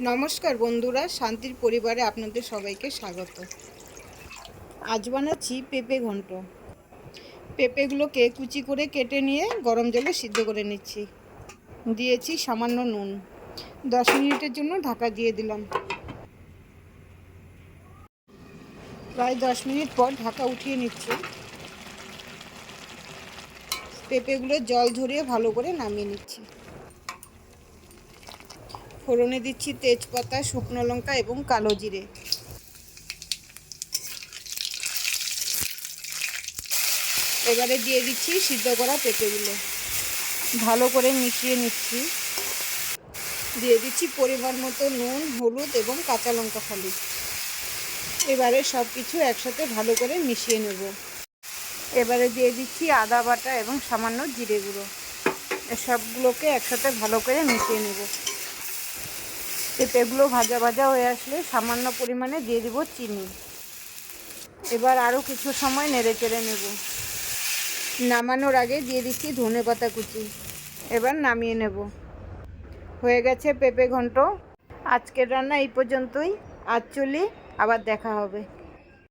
নমস্কার বন্ধুরা, শান্তির পরিবারে আপনাদের সবাইকে স্বাগত। আজ বানাচ্ছি পেঁপে ঘন্ট। পেঁপেগুলোকে কুচি করে কেটে নিয়ে গরম জলে সিদ্ধ করে নিচ্ছি। দিয়েছি সামান্য নুন। দশ মিনিটের জন্য ঢাকা দিয়ে দিলাম। প্রায় দশ মিনিট পর ঢাকা উঠিয়ে নিচ্ছি। পেঁপেগুলো জল ঝরিয়ে ভালো করে নামিয়ে নিচ্ছি। ফোড়নে দিচ্ছি তেজপাতা, শুকনো লঙ্কা এবং কালো জিরে। এবারে দিয়ে দিচ্ছি সিদ্ধ করা পেঁপেগুলো। ভালো করে মিশিয়ে নিচ্ছি। দিয়ে দিচ্ছি পরিমাণ মতো নুন, হলুদ এবং কাঁচা লঙ্কা ফালি এবারে সব কিছু একসাথে ভালো করে মিশিয়ে নেব। এবারে দিয়ে দিচ্ছি আদা বাটা এবং সামান্য জিরে গুঁড়ো। সবগুলোকে একসাথে ভালো করে মিশিয়ে নেব। পেঁপেগুলো ভাজা ভাজা হয়ে আসলে সামান্য পরিমাণে দিয়ে দিব চিনি। এবার আরও কিছু সময় নেড়ে চেড়ে নেব। নামানোর আগে দিয়ে দিচ্ছি ধনে পাতা কুচি। এবার নামিয়ে নেব। হয়ে গেছে পেঁপে ঘন্ট। আজকের রান্না এই পর্যন্তই। আজ চলি, আবার দেখা হবে।